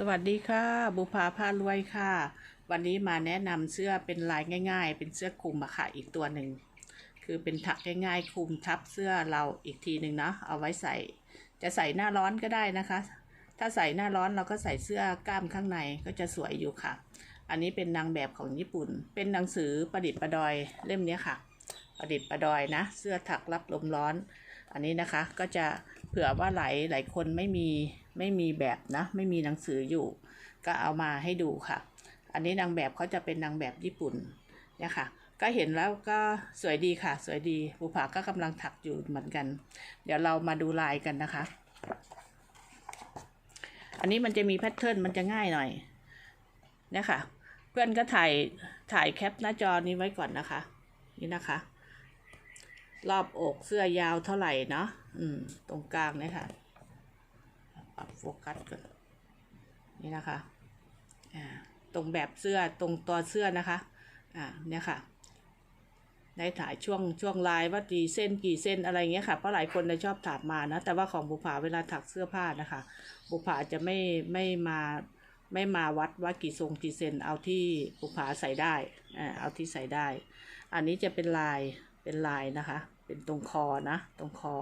สวัสดีค่ะ บุภาพารวยค่ะ วันนี้มาแนะนำเสื้อเป็นลายง่าย ๆ เป็นเสื้อคลุมอะค่ะอีกตัวหนึ่งคือเป็นถักง่ายๆคลุมทับเสื้อเราอีกทีหนึ่งเนาะเอาไว้ใส่ จะใส่หน้าร้อนก็ได้นะคะ ถ้าใส่หน้าร้อนเราก็ใส่เสื้อกล้ามข้างในก็จะสวยอยู่ค่ะ อันนี้เป็นนางแบบของญี่ปุ่น เป็นหนังสือประดิษฐ์ประดอยเล่มนี้ค่ะ ประดิษฐ์ประดอยนะ เสื้อถักรับลมร้อน อันนี้นะคะก็จะเผื่อว่าหลายหลายคนไม่มี ไม่มีแบบนะ ไม่มีหนังสืออยู่ ก็เอามาให้ดูค่ะ อันนี้นางแบบเขาจะเป็นนางแบบญี่ปุ่นเนี่ยค่ะ ก็เห็นแล้วก็สวยดีค่ะ สวยดีภูผาก็กำลังถักอยู่เหมือนกัน เดี๋ยวเรามาดูลายกันนะคะ อันนี้มันจะมีแพทเทิร์นมันจะง่ายหน่อยเนี่ยค่ะ เพื่อนก็ถ่ายถ่ายแคปหน้าจอนี้ไว้ก่อนนะคะ นี่นะคะ รอบอกเสื้อยาวเท่าไหร่เนาะอืม ตรงกลางเนี่ยค่ะ ปรับโฟกัสก่อนนี่นะคะอ่าตรงแบบเสื้อตรงตัวเสื้อนะคะอ่าเนี่ยค่ะได้ถ่ายช่วงช่วงลายว่ากี่เส้นกี่เส้นอะไรเงี้ยค่ะเพราะหลายคนเลยชอบถามมานะแต่ว่าของบุภาเวลาถักเสื้อผ้านะคะบุภาจะไม่ไม่มาไม่มาวัดว่ากี่ทรงกี่เซนเอาที่บุภาใส่ได้อ่าเอาที่ใส่ได้ อันนี้จะเป็นลายเป็นลายนะคะ เป็นตรงคอนะ ตรงคอ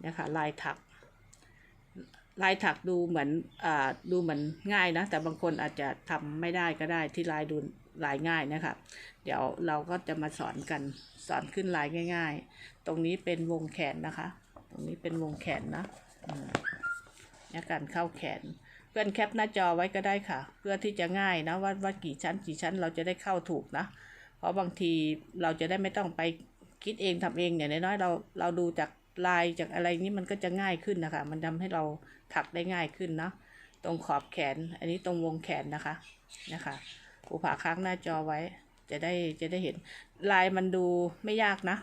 เนี่ยค่ะลายถัก ลายถักดูเหมือนอ่าดูเหมือนง่ายนะ แต่บางคนอาจจะทำไม่ได้ก็ได้ที่ลายดูลายง่ายนะคะเดี๋ยวเราก็จะมาสอนกันสอนขึ้นลายง่าย ๆ ตรงนี้เป็นวงแขนนะคะ ตรงนี้เป็นวงแขนนะเนี่ยการเข้าแขน เพื่อนแคปหน้าจอไว้ก็ได้ค่ะ เพื่อที่จะง่ายนะว่าว่ากี่ชั้นกี่ชั้นเราจะได้เข้าถูกนะ เพราะบางทีเราจะได้ไม่ต้องไปคิดเองทำเองอย่างน้อยๆเราเราดูจาก ลายจากอะไรนี้มันก็จะง่ายขึ้นนะคะ มันทำให้เราถักได้ง่ายขึ้นเนาะตรงขอบแขน อันนี้ตรงวงแขนนะคะนะคะผูผ่าค้างหน้าจอไว้ จะได้จะได้เห็นลายมันดูไม่ยากนะ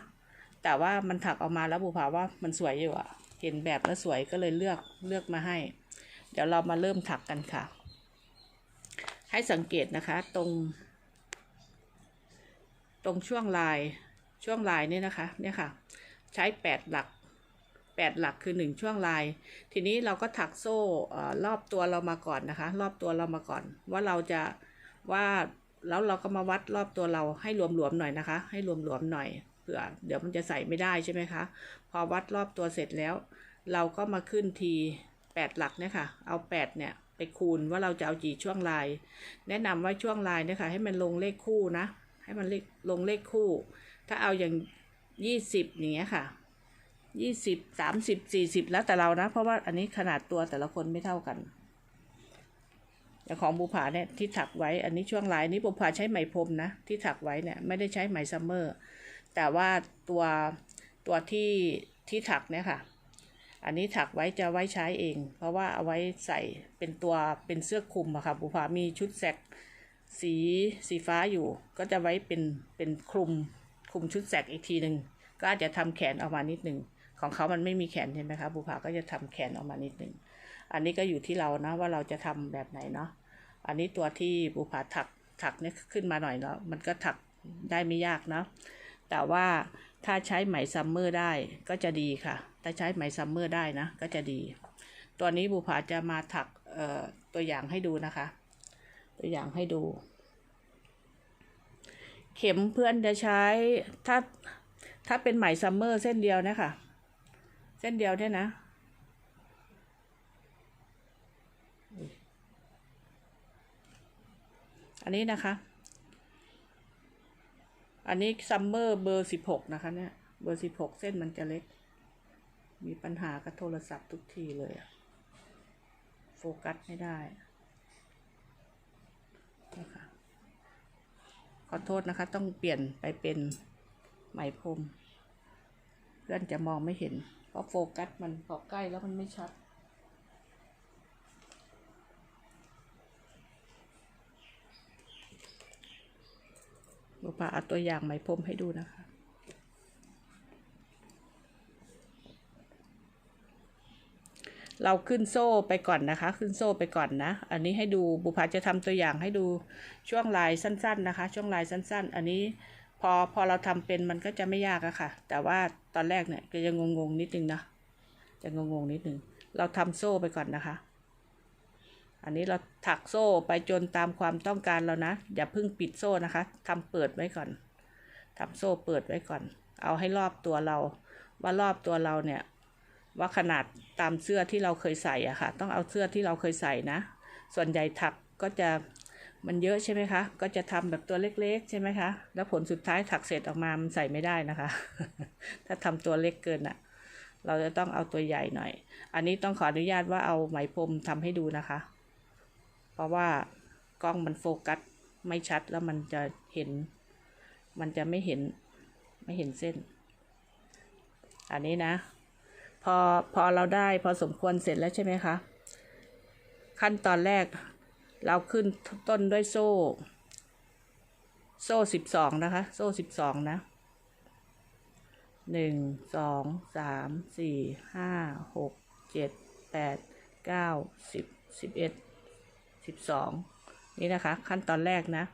แต่ว่ามันถักออกมาแล้วบุภาว่ามันสวยอยู่อะเห็นแบบแล้วสวยก็เลยเลือกเลือกมาให้ เดี๋ยวเรามาเริ่มถักกันค่ะ ให้สังเกตนะคะตรง ตรงช่วงลายช่วงลายเนี่ยนะคะเนี่ยค่ะ ใช้แปดหลัก แปดหลักคือหนึ่งช่วงลาย ทีนี้เราก็ถักโซ่รอบตัวเรามาก่อนนะคะ รอบตัวเรามาก่อน ว่าเราจะว่าแล้วเราก็มาวัดรอบตัวเราให้หลวมๆหน่อยนะคะ ให้หลวมๆหน่อยเผื่อเดี๋ยวมันจะใส่ไม่ได้ใช่ไหมคะ พอวัดรอบตัวเสร็จแล้ว เราก็มาขึ้นทีแปดหลักเนี่ยค่ะ เอาแปดเนี่ยไปคูณว่าเราจะเอากี่ช่วงลาย แนะนำว่าช่วงลายเนี่ยค่ะให้มันลงเลขคู่นะ ให้มันลลงเลขคู่ ถ้าเอาอย่างยี่สิบอย่างเงี้ยค่ะ ยี่สิบสามสิบสี่สิบแล้วแต่เรานะ เพราะว่าอันนี้ขนาดตัวแต่ละคนไม่เท่ากันอย่ของบูผาเนี่ยที่ถักไว้อันนี้ช่วงลายนี้บูผาใช้ไหมพรมนะที่ถักไว้เนี่ยไม่ได้ใช้ไหมซัมเมอร์แต่ว่าตัวตัวที่ที่ถักเนี่ยค่ะ อันนี้ถักไว้จะไว้ใช้เอง เพราะว่าเอาไว้ใส่เป็นตัวเป็นเสื้อคลุมอะค่ะบูผามีชุดแสกสีสีฟ้าอยู่ ก็จะไว้เป็นเป็นคลุมคลุมชุดแสกอีกทีหนึ่งก็อาจจะทำแขนออกมานิดหนึ่ง ของเขามันไม่มีแขนเห็นไหมคะบุภาก็จะทำแขนออกมานิดหนึ่งอันนี้ก็อยู่ที่เรานะว่าเราจะทำแบบไหนเนาะอันนี้ตัวที่บุภาถักถักเนี่ยขึ้นมาหน่อยเนาะมันก็ถักได้ไม่ยากเนาะแต่ว่าถ้าใช้ไหมซัมเมอร์ได้ก็จะดีค่ะถ้าใช้ไหมซัมเมอร์ได้นะก็จะดี ตัวนี้บุภาจะมาถักเอ่อตัวอย่างให้ดูนะคะ ตัวอย่างให้ดู เข็มเพื่อนจะใช้ถ้าถ้าเป็นไหมซัมเมอร์เส้นเดียวนะคะ เส้นเดียวเนี่ยนะ อันนี้นะคะ อันนี้ซัมเมอร์เบอร์สิบหกนะคะเนี่ย เบอร์สิบหกเส้นมันจะเล็ก มีปัญหากับโทรศัพท์ทุกทีเลยอะโฟกัสไม่ได้นะคะขอโทษนะคะ ต้องเปลี่ยนไปเป็นไหมพรมเพื่อนจะมองไม่เห็น เพราะโฟกัสมันพอใกล้แล้วมันไม่ชัดบุปผาเอาตัวอย่างไหมพรมให้ดูนะคะเราขึ้นโซ่ไปก่อนนะคะ ขึ้นโซ่ไปก่อนนะ อันนี้ให้ดูบุพาจะทำตัวอย่างให้ดูช่วงลายสั้น ๆ นะคะ ช่วงลายสั้น ๆ อันนี้ พอพอเราทำเป็นมันก็จะไม่ยากอะค่ะ แต่ว่าตอนแรกเนี่ยก็ยังงงๆนิดนึงนะจะงงๆนิดนึงเราทำโซ่ไปก่อนนะคะ อันนี้เราถักโซ่ไปจนตามความต้องการเรานะ อย่าเพิ่งปิดโซ่นะคะทำเปิดไว้ก่อนทำโซ่เปิดไว้ก่อน เอาให้รอบตัวเรา ว่ารอบตัวเราเนี่ย ว่าขนาดตามเสื้อที่เราเคยใส่อะค่ะ ต้องเอาเสื้อที่เราเคยใส่นะ ส่วนใหญ่ถักก็จะ มันเยอะใช่ไหมคะ ก็จะทำแบบตัวเล็กๆ ใช่ไหมคะ แล้วผลสุดท้ายถักเสร็จออกมามันใส่ไม่ได้นะคะ ถ้าทำตัวเล็กเกินอะเราจะต้องเอาตัวใหญ่หน่อย อันนี้ต้องขออนุญาตว่าเอาไหมพรมทำให้ดูนะคะ เพราะว่ากล้องมันโฟกัสไม่ชัดแล้วมันจะเห็น มันจะไม่เห็นไม่เห็นเส้น อันนี้นะ พอพอเราได้พอสมควรเสร็จแล้วใช่ไหมคะ ขั้นตอนแรก เราขึ้นต้นด้วยโซ่ โซ่สิบสองนะคะ โซ่สิบสองนะหนึ่งสองสามสี่ห้าหกเจ็ดแปดเก้าสิบสิบเอ็ดสิบสองนี่นะคะ ขั้นตอนแรกนะ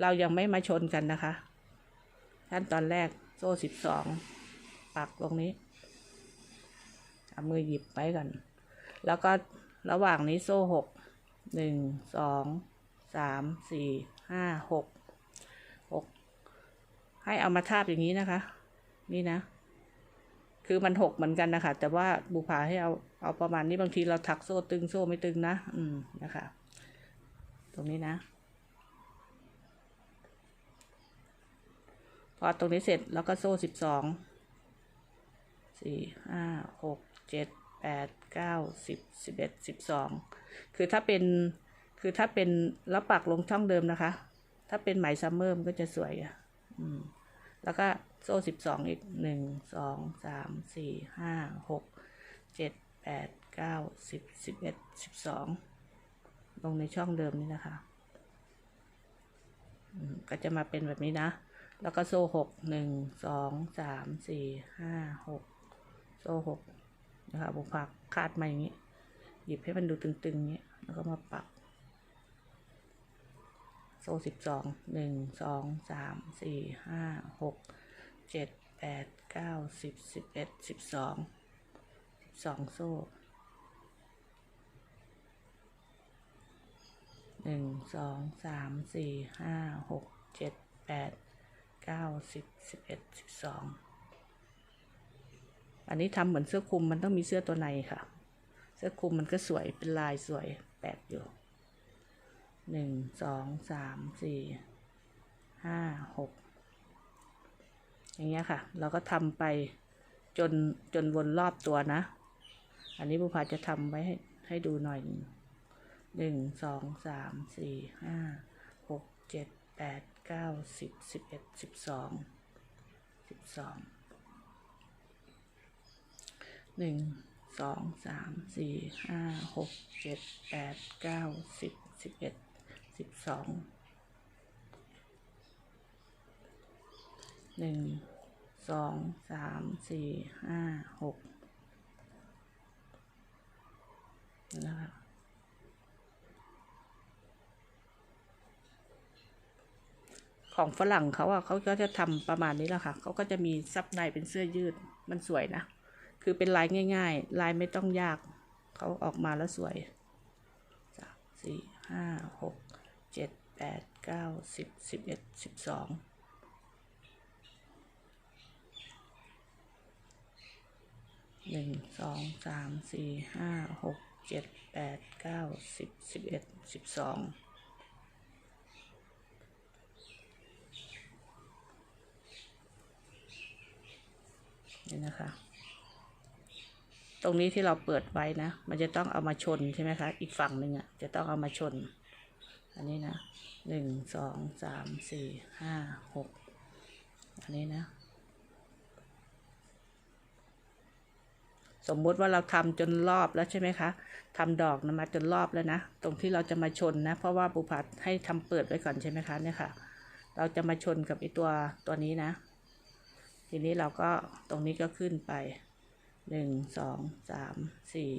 เรายังไม่มาชนกันนะคะ ขั้นตอนแรกโซ่สิบสองปักตรงนี้เอามือหยิบไว้ก่อน แล้วก็ระหว่างนี้โซ่หก หนึ่งสองสามสี่ห้าหกหกให้เอามาทาบอย่างนี้นะคะ นี่นะ คือมันหกเหมือนกันนะคะ แต่ว่าบุพาให้เอาเอาประมาณนี้บางทีเราถักโซ่ตึงโซ่ไม่ตึงนะ อืมนะคะ ตรงนี้นะ พอตรงนี้เสร็จแล้วก็โซ่สิบสองสี่ห้าหกเจ็ด แปดเก้าสิบสิบเอ็ดสิบสองคือถ้าเป็นคือถ้าเป็นแล้วปักลงช่องเดิมนะคะ ถ้าเป็นไหมซัมเมอร์มันก็จะสวยอะอืมแล้วก็โซ่สิบสองอีกหนึ่งสองสามสี่ห้าหกเจ็ดแปดเก้าสิบสิบเอ็ดสิบสองลงในช่องเดิมนี่นะคะอืมก็จะมาเป็นแบบนี้นะ แล้วก็โซ่หกหนึ่งสองสามสี่ห้าหกโซ่หก นะคะบุพักคาดมาอย่างนี้ หยิบให้มันดูตึงๆอย่างนี้แล้วก็มาปัก โซ่สิบสองหนึ่งสองสามสี่ห้าหกเจ็ดแปดเก้าสิบสิบเอ็ดสิบสองสิบสองโซ่หนึ่งสองสามสี่ห้าหกเจ็ดแปดเก้าสิบสิบเอ็ดสิบสอง อันนี้ทำเหมือนเสื้อคลุมมันต้องมีเสื้อตัวในค่ะ เสื้อคลุมมันก็สวยเป็นลายสวยแปลกอยู่หนึ่งสองสามสี่ห้าหกอย่างเงี้ยค่ะ เราก็ทำไปจนจนวนรอบตัวนะ อันนี้บุพาจะทำไว้ให้ให้ดูหน่อยหนึ่งสองสามสี่ห้าหกเจ็ดแปดเก้าสิบสิบเอ็ดสิบสองสิบสอง หนึ่งสองสามสี่ห้าหกเจ็ดแปดเก้าสิบสิบเอ็ดสิบสองหนึ่งสองสามสี่ห้าหกนะคะของฝรั่งเขาอะเขาก็จะทำประมาณนี้แหละค่ะ เขาก็จะมีซับในเป็นเสื้อยืด มันสวยนะ คือเป็นลายง่าย ๆ ลายไม่ต้องยาก เขาออกมาแล้วสวยสามสี่ห้าหกเจ็ดแปดเก้าสิบสิบเอ็ดสิบสองหนึ่งสองสามสี่ห้าหกเจ็ดแปดเก้าสิบสิบเอ็ดสิบสองนี่นะคะ ตรงนี้ที่เราเปิดไว้นะ มันจะต้องเอามาชนใช่ไหมคะ อีกฝั่งหนึ่งอะ จะต้องเอามาชน อันนี้นะหนึ่งสองสามสี่ห้าหกอันนี้นะ สมมุติว่าเราทำจนรอบแล้วใช่ไหมคะทำดอกนะมาจนรอบแล้วนะ ตรงที่เราจะมาชนนะ เพราะว่าบุพัดให้ทำเปิดไว้ก่อนใช่ไหมคะเนี่ยค่ะ เราจะมาชนกับไอตัวตัวนี้นะ ทีนี้เราก็ตรงนี้ก็ขึ้นไป หนึ่งสองสามสี่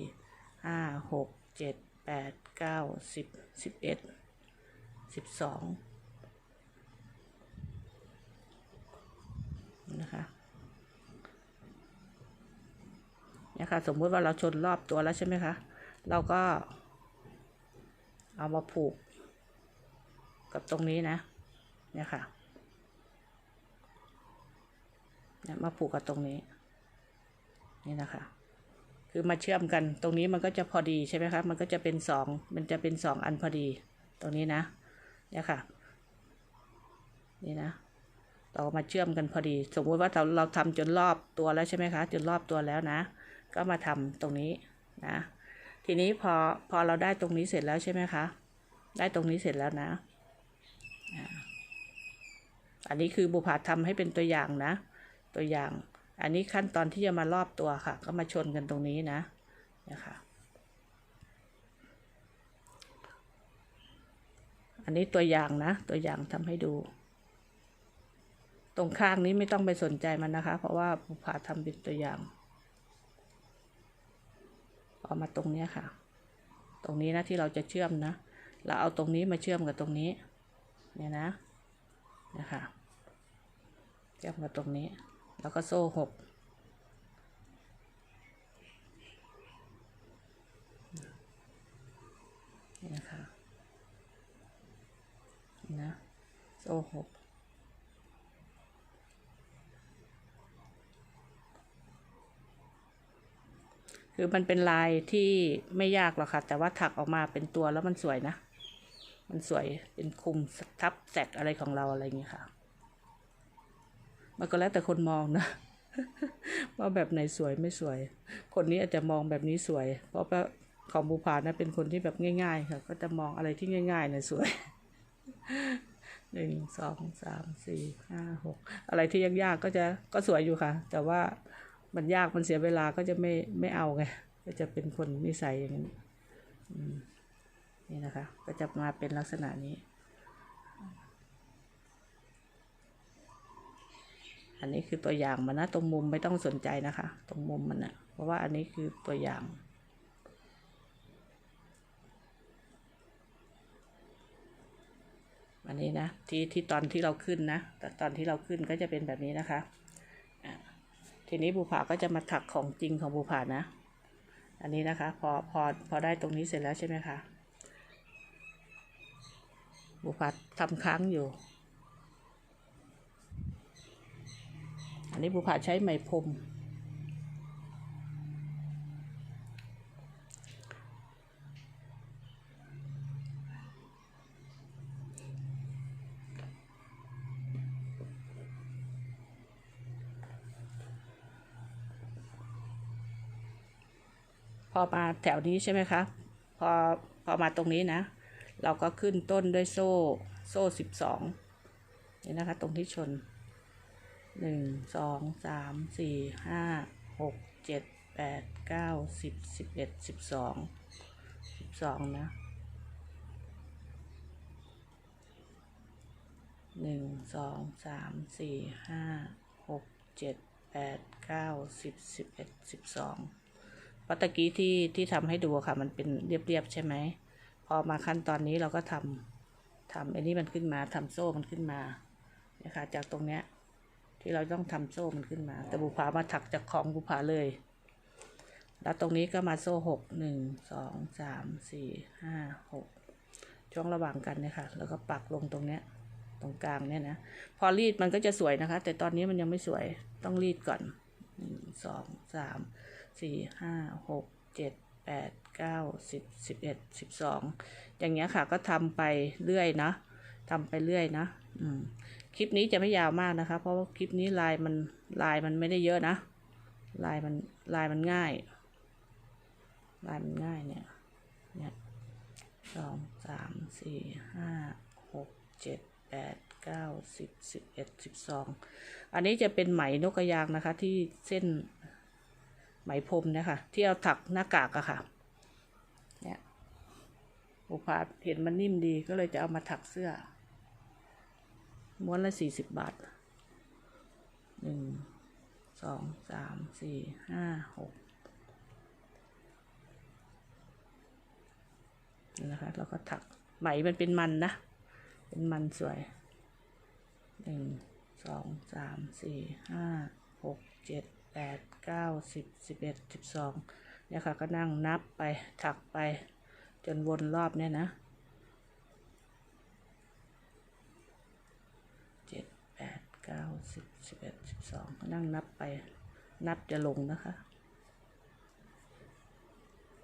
ห้าหกเจ็ดแปดเก้าสิบสิบเอ็ดสิบสองนะคะเนี่ยค่ะสมมุติว่าเราชนรอบตัวแล้วใช่ไหมคะ เราก็เอามาผูกกับตรงนี้นะ เนี่ยค่ะ เนี่ยมาผูกกับตรงนี้ นี่นะคะ คือมาเชื่อมกัน ตรงนี้มันก็จะพอดีใช่ไหมคะ มันก็จะเป็นสองมันจะเป็นสองอันพอดี ตรงนี้นะ เนี่ยค่ะ นี่นะเรามาเชื่อมกันพอดี สมมติว่าเราเราทำจนรอบตัวแล้วใช่ไหมคะ จนรอบตัวแล้วนะ ก็มาทำตรงนี้นะ ทีนี้พอพอเราได้ตรงนี้เสร็จแล้วใช่ไหมคะ ได้ตรงนี้เสร็จแล้วนะ อันนี้คือบุพาทำให้เป็นตัวอย่างนะ ตัวอย่าง อันนี้ขั้นตอนที่จะมารอบตัวค่ะ ก็มาชนกันตรงนี้นะนะคะอันนี้ตัวอย่างนะ ตัวอย่างทำให้ดู ตรงข้างนี้ไม่ต้องไปสนใจมันนะคะ เพราะว่าบุพาทำเป็นตัวอย่างเอามาตรงเนี้ค่ะ ตรงนี้นะที่เราจะเชื่อมนะ เราเอาตรงนี้มาเชื่อมกับตรงนี้ เนี่ยนะ นะคะ เชื่อมกับตรงนี้ แล้วก็โซ่หกนี่นะคะนะโซ่หกคือมันเป็นลายที่ไม่ยากหรอกค่ะ แต่ว่าถักออกมาเป็นตัวแล้วมันสวยนะ มันสวยเป็นคุมทับแสกอะไรของเราอะไรอย่างเงี้ยค่ะ มันก็แล้วแต่คนมองนะว่าแบบไหนสวยไม่สวย คนนี้อาจจะมองแบบนี้สวย เพราะว่าของบูพานะเป็นคนที่แบบง่าย ๆ ค่ะ ก็จะมองอะไรที่ง่ายๆนี่ยสวยหนึ่งสองสามสี่ห้าหกอะไรที่ยากๆก็จะก็สวยอยู่ค่ะ แต่ว่ามันยากมันเสียเวลาก็จะไม่ไม่เอาไงก็จะเป็นคนนิสัยอย่างนี้นนี่นะคะ ก็จะมาเป็นลักษณะนี้ อันนี้คือตัวอย่างมันนะตรงมุมไม่ต้องสนใจนะคะ ตรงมุมมันนะเพราะว่าอันนี้คือตัวอย่างอันนี้นะที่ที่ตอนที่เราขึ้นนะแต่ตอนที่เราขึ้นก็จะเป็นแบบนี้นะคะอะทีนี้บูผาก็จะมาถักของจริงของบูผานะ อันนี้นะคะพอพอพอได้ตรงนี้เสร็จแล้วใช่ไหมคะบูผาทำค้างอยู่ นนี้บุผาใช้ไหมพรมพอมาแถวนี้ใช่ไหมคะพอพอมาตรงนี้นะ เราก็ขึ้นต้นด้วยโซ่โซ่สิบสองนี่นะคะ ตรงที่ชน หนึ่งสองสามสี่ห้าหกเจ็ดแปดเก้าสิบสิบเอ็ดสิบสองสิบสองนะหนึ่งสองสามสี่ห้าหกเจ็ดแปดเก้าสิบสิบเอ็ดสิบสองเพราะตะกี้ที่ที่ทำให้ดูค่ะ มันเป็นเรียบๆใช่ไหม พอมาขั้นตอนนี้เราก็ทำทำไอ้นี่มันขึ้นมาทำโซ่มันขึ้นมานี่ยค่ะจากตรงเนี้ย ที่เราต้องทำโซ่มันขึ้นมา แต่บุผามาถักจากของบุผาเลย แล้วตรงนี้ก็มาโซ่หกหนึ่งสองสามสี่ห้าหกช่วงระหว่างกันเนี่ยค่ะ แล้วก็ปักลงตรงเนี้ย ตรงกลางเนี่ยนะ พอรีดมันก็จะสวยนะคะ แต่ตอนนี้มันยังไม่สวยต้องรีดก่อนหนึ่งสองสามสี่ห้าหกเจ็ดแปดเก้าสิบสิบเอ็ดสิบสองอย่างเงี้ยค่ะก็ทำไปเรื่อยนะทำไปเรื่อยนะ อืม คลิปนี้จะไม่ยาวมากนะคะ เพราะว่าคลิปนี้ลายมันลายมันไม่ได้เยอะนะ ลายมันลายมันง่าย ลายมันง่ายเนี่ย เนี่ยสองสามสี่ห้าหกเจ็ดแปดเก้าสิบสิบเอ็ดสิบสองอันนี้จะเป็นไหมนกกระยางนะคะ ที่เส้นไหมพรมนะคะ ที่เอาถักหน้ากากอะค่ะ เนี่ยอุปาเห็นมันนิ่มดีก็เลยจะเอามาถักเสื้อ ม้วนละสี่สิบบาทหนึ่งสองสามสี่ห้าหกนี่นะคะแล้วก็ถักไหมมันเป็นมันนะ เป็นมันสวยหนึ่งสองสามสี่ห้าหกเจ็ดแปดเก้าสิบสิบเอ็ดสิบสองเนี่ยค่ะก็นั่งนับไปถักไปจนวนรอบเนี่ยนะ เก้า สิบสิบเอ็ดสิบสองนั่งนับไป นับจะลงนะคะ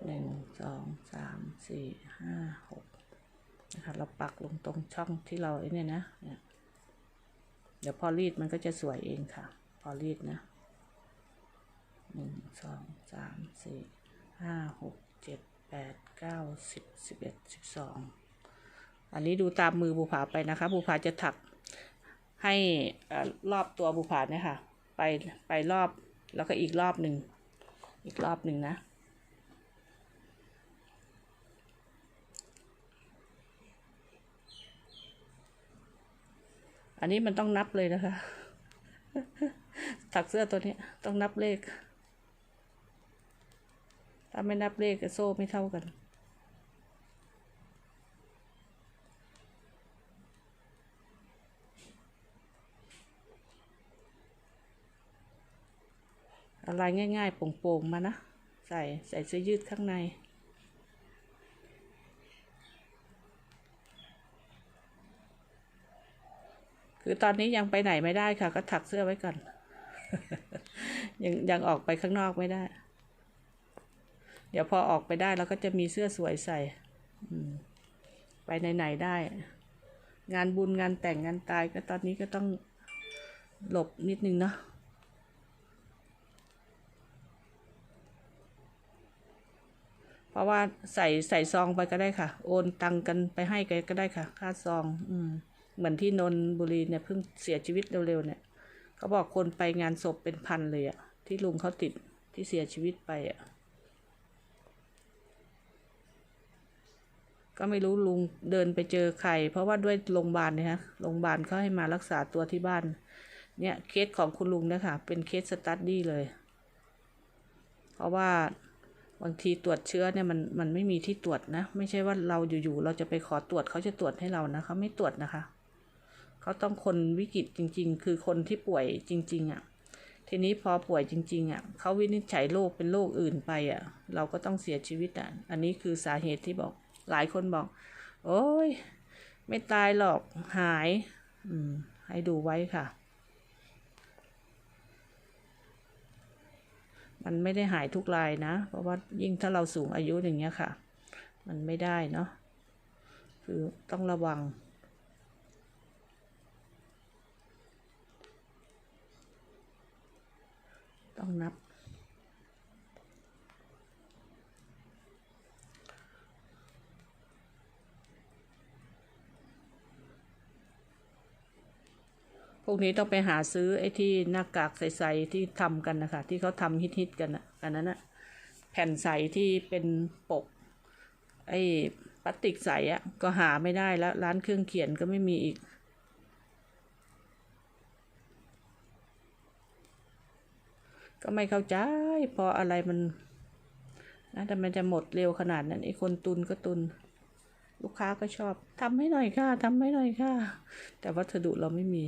หนึ่งสองสามสี่ห้าหกนะคะเราปักลงตรงช่องที่เราไอ้เนี่ยนะเนี่ยเดี๋ยวพอรีดมันก็จะสวยเองค่ะ พอรีดนะหนึ่งสองสามสี่ห้าหกเจ็ดแปดเก้าสิบสิบเอ็ดสิบสองอันนี้ดูตามมือบูผาไปนะคะบูผาจะถัก ให้รอบตัวบุผาเนี่ยค่ะ ไปไปรอบแล้วก็อีกรอบหนึ่งอีกรอบหนึ่งนะอันนี้มันต้องนับเลยนะคะ ถักเสื้อตัวนี้ต้องนับเลข ถ้าไม่นับเลขกับโซ่ไม่เท่ากัน อะไรง่ายๆโป่งๆมานะ ใส่ใส่เสื้อยืดข้างใน คือตอนนี้ยังไปไหนไม่ได้ค่ะ ก็ถักเสื้อไว้ก่อน ยังยังออกไปข้างนอกไม่ได้ เดี๋ยวพอออกไปได้เราก็จะมีเสื้อสวยใส่อืมไปไหนๆได้ งานบุญงานแต่งงานตายก็ตอนนี้ก็ต้องหลบนิดนึงเนาะ เพราะว่าใส่ใส่ซองไปก็ได้ค่ะ โอนตังกันไปให้กันก็ได้ค่ะ ค่าซอง อืม เหมือนที่นนทบุรีเนี่ยเพิ่งเสียชีวิตเร็วๆเนี่ยเขาบอกคนไปงานศพเป็นพันเลยอะที่ลุงเขาติดที่เสียชีวิตไปอะก็ไม่รู้ลุงเดินไปเจอใคร เพราะว่าด้วยโรงพยาบาลเนี่ยฮะโรงพยาบาลเขาให้มารักษาตัวที่บ้าน เนี่ยเคสของคุณลุงนะคะเป็นเคสสตัดดี้เลย เพราะว่า บางทีตรวจเชื้อเนี่ยมันมันไม่มีที่ตรวจนะ ไม่ใช่ว่าเราอยู่ๆเราจะไปขอตรวจเขาจะตรวจให้เรานะเขาไม่ตรวจนะคะ เขาต้องคนวิกฤตจริง ๆ คือคนที่ป่วยจริง ๆอะ่ะทีนี้พอป่วยจริง ๆอะ่ะเขาวินิจฉัยโรคเป็นโรคอื่นไปอะ่ะ เราก็ต้องเสียชีวิตอะ อันนี้คือสาเหตุที่บอกหลายคนบอก โอ้ยไม่ตายหรอกหาย อืม ให้ดูไว้ค่ะ มันไม่ได้หายทุกรายนะ เพราะว่ายิ่งถ้าเราสูงอายุอย่างเงี้ยค่ะ มันไม่ได้เนาะคือต้องระวัง ต้องนับ พวกนี้ต้องไปหาซื้อไอ้ที่หน้ากากใสๆที่ทำกันนะคะ ที่เขาทำฮิตๆกันอะอันนั้นอะแผ่นใสที่เป็นปก ไอ้พลาสติกใสอะก็หาไม่ได้แล้ว ร้านเครื่องเขียนก็ไม่มีอีกก็ไม่เข้าใจพออะไรมันนะแต่มันจะหมดเร็วขนาดนั้นไอ้คนตุนก็ตุน ลูกค้าก็ชอบทำให้หน่อยค่ะทำให้หน่อยค่ะ แต่วัสดุเราไม่มี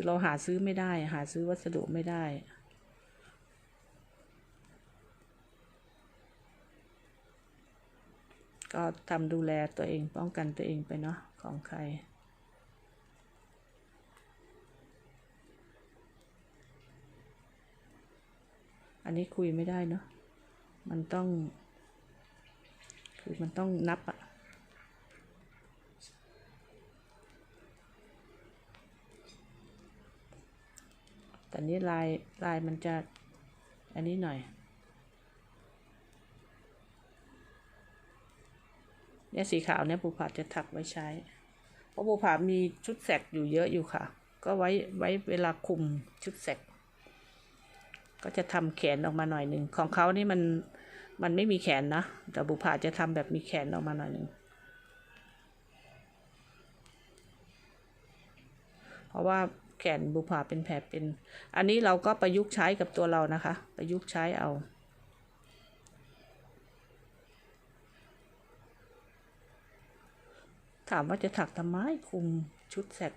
คือเราหาซื้อไม่ได้ หาซื้อวัสดุไม่ได้ ก็ทำดูแลตัวเองป้องกันตัวเองไปเนาะของใครอันนี้คุยไม่ได้เนาะ มันต้อง คือมันต้องนับอะ แต่นี้ลายลายมันจะอันนี้หน่อยเนี่ยสีขาวเนี่ยปูผาจะถักไว้ใช้ เพราะปูผามีชุดแสกอยู่เยอะอยู่ค่ะ ก็ไว้ไว้เวลาคุมชุดแสกก็จะทำแขนออกมาหน่อยหนึ่งของเขานี่มันมันไม่มีแขนนะ แต่บุผาจะทำแบบมีแขนออกมาหน่อยหนึ่งเพราะว่า แขนบุผาเป็นแผลเป็น อันนี้เราก็ประยุกต์ใช้กับตัวเรานะคะ ประยุกต์ใช้เอาถามว่าจะถักทำไมคุมชุดแสก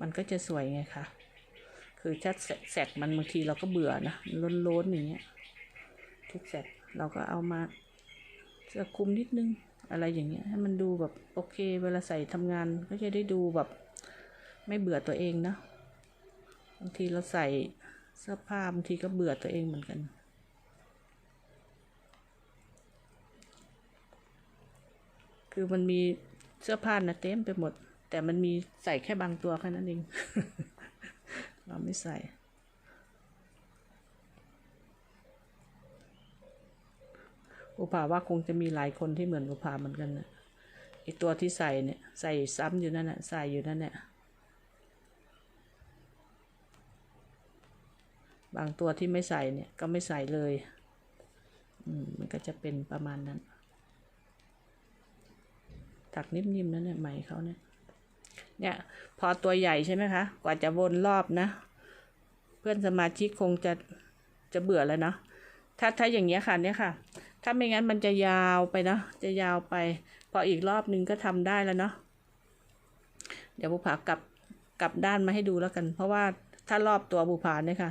มันก็จะสวยไงคะ คือชัดแสกมันบางทีเราก็เบื่อนะล้นๆอย่างเงี้ย ทุกแสกเราก็เอามาเสื้อคลุมนิดนึงอะไรอย่างเงี้ยให้มันดูแบบโอเค เวลาใส่ทำงานก็จะได้ดูแบบ ไม่เบื่อตัวเองนะบางทีเราใส่เสื้อผ้าบางทีก็เบื่อตัวเองเหมือนกัน คือมันมีเสื้อผ้านะเต็มไปหมด แต่มันมีใส่แค่บางตัวแค่นั้นเอง เราไม่ใส่อุปาว่าคงจะมีหลายคนที่เหมือนอุปาเหมือนกันนะไอตัวที่ใส่เนี่ย ใส่ซ้ำอยู่นั่นแหะใส่อยู่นั่นแหละ บางตัวที่ไม่ใส่เนี่ยก็ไม่ใส่เลยอืมมันก็จะเป็นประมาณนั้นถักนิ่มๆนั่นเนี่ยไหมเขาเนี่ย เนี่ย พอตัวใหญ่ใช่ไหมคะ กว่าจะวนรอบนะ เพื่อนสมาชิกคงจะจะเบื่อแล้วเนาะ ถ้าถ้าอย่างเงี้ยค่ะเนี่ยค่ะ ถ้าไม่งั้นมันจะยาวไปเนาะ จะยาวไป พออีกรอบนึงก็ทำได้แล้วเนาะ เดี๋ยวบุผากลับกลับด้านมาให้ดูแล้วกัน เพราะว่าถ้ารอบตัวบุผาเนี่ยค่ะ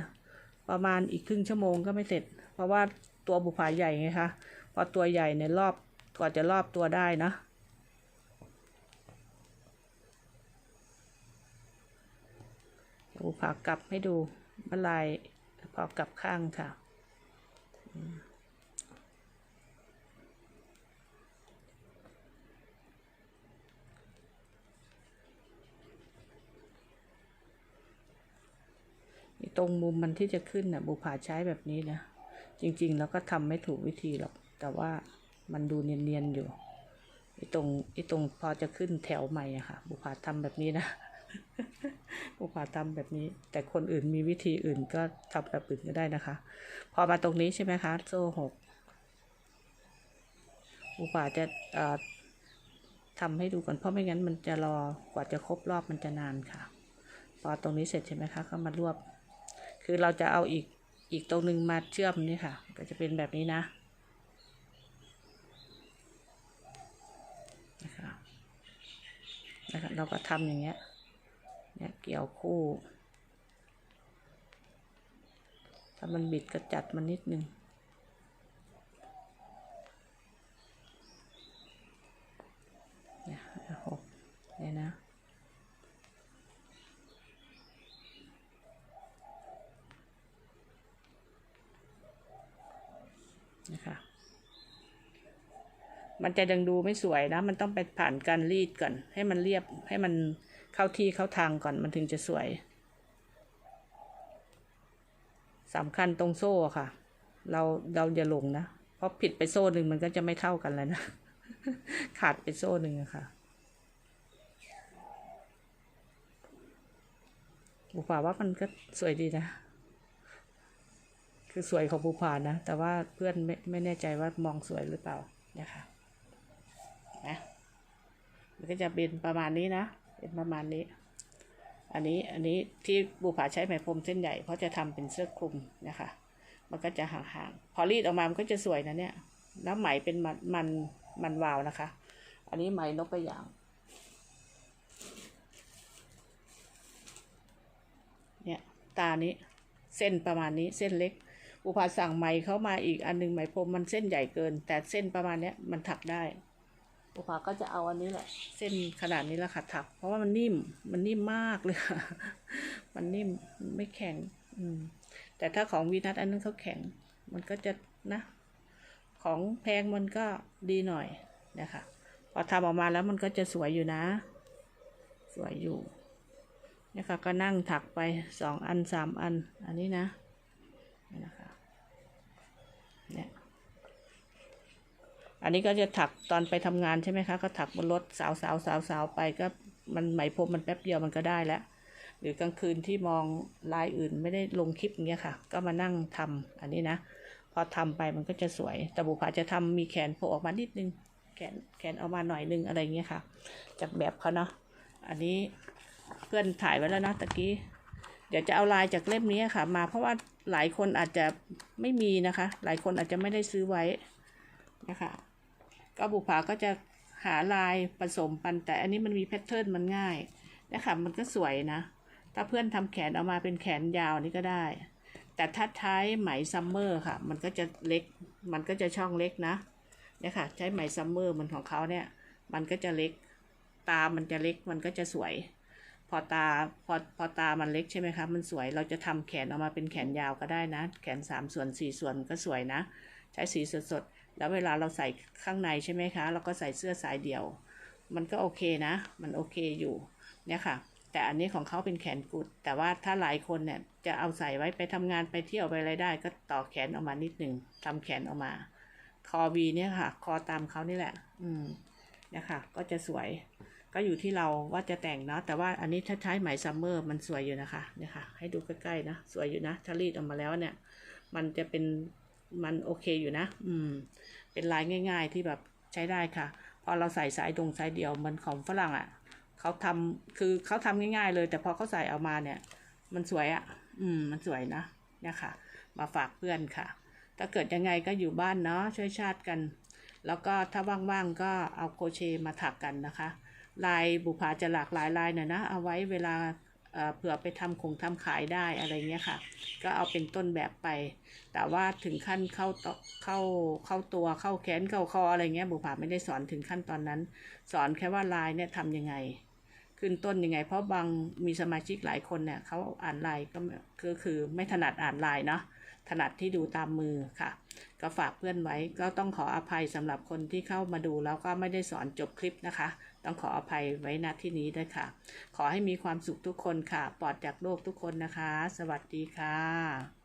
ประมาณอีกครึ่งชั่วโมงก็ไม่เสร็จ เพราะว่าตัวบุผาใหญ่ไงคะพอตัวใหญ่เนี่ยรอบกว่าจะรอบตัวได้นะบุผากลับให้ดูเมื่อไรพอกลับข้างค่ะ ตรงมุมมันที่จะขึ้นน่ะบุผาใช้แบบนี้นะ จริงๆ แล้วก็ทำไม่ถูกวิธีหรอก แต่ว่ามันดูเนียนๆอยู่ไอ้ตรงไอ้ตรงพอจะขึ้นแถวใหม่อะค่ะ บุผาทำแบบนี้นะ บุผาทำแบบนี้ แต่คนอื่นมีวิธีอื่นก็ทำแบบอื่นก็ได้นะคะ พอมาตรงนี้ใช่ไหมคะ โซ่หกบุผาจะเอ่อทำให้ดูก่อนเพราะไม่งั้นมันจะรอกว่าจะครบรอบมันจะนานค่ะ พอตรงนี้เสร็จใช่ไหมคะก็มารวบ คือเราจะเอาอีกอีกตรงหนึ่งมาเชื่อมนี่ค่ะ ก็จะเป็นแบบนี้นะนะคะนะคะเราก็ทำอย่างเงี้ยเนี่ยเกี่ยวคู่ ถ้ามันบิดก็จัดมันนิดนึง เนี่ยหกเนี่ยนะ นะคะ มันจะยังดูไม่สวยนะ มันต้องไปผ่านการรีดก่อน ให้มันเรียบให้มันเข้าที่เข้าทางก่อนมันถึงจะสวยสำคัญตรงโซ่ค่ะ เราเราอย่าหลงนะ เพราะผิดไปโซ่หนึ่งมันก็จะไม่เท่ากันแล้วนะ ขาดไปโซ่หนึ่งอะค่ะบุปผาว่ามันก็สวยดีนะ คือสวยของภูผานะ แต่ว่าเพื่อนไม่ไม่แน่ใจว่ามองสวยหรือเปล่านี่ยค่ะนะ มันก็จะเป็นประมาณนี้นะ เป็นประมาณนี้ อันนี้อันนี้ที่บุผาใช้ไหมพรมเส้นใหญ่เพราะจะทำเป็นเสื้อคลุมนะคะ มันก็จะห่างๆ พอรีดออกมามันก็จะสวยนะเนี่ย แล้วไหมเป็นมันมันมันวาวนะคะ อันนี้ไหมนกกระยาง เนี่ยตานี้เส้นประมาณนี้เส้นเล็กอุปาสั่งไหมเข้ามาอีกอันหนึงไหมพรมมันเส้นใหญ่เกิน แต่เส้นประมาณเนี้ยมันถักได้ อุปาก็จะเอาอันนี้แหละ เส้นขนาดนี้แหละค่ะถัก เพราะว่ามันนิ่ม มันนิ่มมากเลยค่ะ มันนิ่มไม่แข็ง อืม แต่ถ้าของวีนัทอันนั้นเขาแข็ง มันก็จะนะ ของแพงมันก็ดีหน่อยนะคะ พอทำออกมาแล้วมันก็จะสวยอยู่นะ สวยอยู่นี่ยค่ะก็นั่งถักไปสองอันสามอัน อันนี้นะนี่นะคะเนี่ย อันนี้ก็จะถักตอนไปทำงานใช่ไหมคะ ก็ถักบนรถสาวสาวสาวสาวไปก็มันไหมพรมมันแป๊บเดียวมันก็ได้แล้ว หรือกลางคืนที่มองลายอื่นไม่ได้ลงคลิปอย่างเงี้ยค่ะ ก็มานั่งทำอันนี้นะ พอทำไปมันก็จะสวย แต่บุพาจะทำมีแขนโผล่ออกมานิดนึง แขนแขนออกมาหน่อยนึงอะไรเงี้ยค่ะ จากแบบเขาเนาะ อันนี้เพื่อนถ่ายไว้แล้วนะตะกี้ เดี๋ยวจะเอาลายจากเล่มนี้ค่ะ มาเพราะว่าหลายคนอาจจะไม่มีนะคะ หลายคนอาจจะไม่ได้ซื้อไว้นะคะ ก็บุพาก็จะหาลายผสมปันแต่อันนี้มันมีแพทเทิร์นมันง่ายนะคะมันก็สวยนะ ถ้าเพื่อนทำแขนออกมาเป็นแขนยาวนี่ก็ได้ แต่ถ้าใช้ไหมซัมเมอร์ค่ะ มันก็จะเล็ก มันก็จะช่องเล็กนะเนี่ยค่ะ ใช้ไหมซัมเมอร์มันของเขาเนี่ย มันก็จะเล็ก ตามันจะเล็ก มันก็จะสวย พอตา พอ พอตามันเล็กใช่ไหมคะ มันสวย เราจะทำแขนออกมาเป็นแขนยาวก็ได้นะ แขนสามส่วนสี่ส่วนก็สวยนะ ใช้สีสดๆ แล้วเวลาเราใส่ข้างในใช่ไหมคะ เราก็ใส่เสื้อสายเดี่ยว มันก็โอเคนะ มันโอเคอยู่เนี่ยค่ะ แต่อันนี้ของเขาเป็นแขนกุด แต่ว่าถ้าหลายคนเนี่ยจะเอาใส่ไว้ไปทำงานไปเที่ยวไปอะไรได้ ก็ต่อแขนออกมานิดหนึ่งทำแขนออกมา คอวีเนี่ยค่ะ คอตามเขานี่แหละ อืมเนี่ยค่ะ ก็จะสวย ก็อยู่ที่เราว่าจะแต่งเนาะ แต่ว่าอันนี้ถ้าใช้ไหมซัมเมอร์มันสวยอยู่นะคะ เนี่ยค่ะ ให้ดูใกล้ๆนะ สวยอยู่นะถ้ารีดออกมาแล้วเนี่ย มันจะเป็น มันโอเคอยู่นะ อืม เป็นลายง่าย ๆ ที่แบบใช้ได้ค่ะ พอเราใส่สายดงสายเดียวมันของฝรั่งอะ่ะเขาทำคือเขาทำง่ายๆเลย แต่พอเขาใส่เอามาเนี่ย มันสวยอะ่ะ อืม มันสวยนะเนี่ยค่ะ มาฝากเพื่อนค่ะ ถ้าเกิดยังไงก็อยู่บ้านเนาะช่วยชาติกัน แล้วก็ถ้าว่างๆก็เอาโคเชมาถักกันนะคะ ลายบุพาจะหลากหลายลายหน่อยนะ เอาไว้เวลา เผื่อไปทำคงทำขายได้อะไรเงี้ยค่ะ ก็เอาเป็นต้นแบบไป แต่ว่าถึงขั้นเข้าต่อเข้าเข้าตัวเข้าแขนเข้าคออะไรเงี้ยบุพาไม่ได้สอนถึงขั้นตอนนั้น สอนแค่ว่าลายเนี่ยทำยังไง ขึ้นต้นยังไง เพราะบางมีสมาชิกหลายคนเนี่ยเขาอ่านลายก็ไม่ก็คือไม่ถนัดอ่านลายเนาะถนัดที่ดูตามมือค่ะ ก็ฝากเพื่อนไว้ก็ต้องขออภัยสำหรับคนที่เข้ามาดูแล้วก็ไม่ได้สอนจบคลิปนะคะ ต้องขออภัยไว้ณที่นี้ด้วยค่ะ ขอให้มีความสุขทุกคนค่ะ ปลอดจากโรคทุกคนนะคะ สวัสดีค่ะ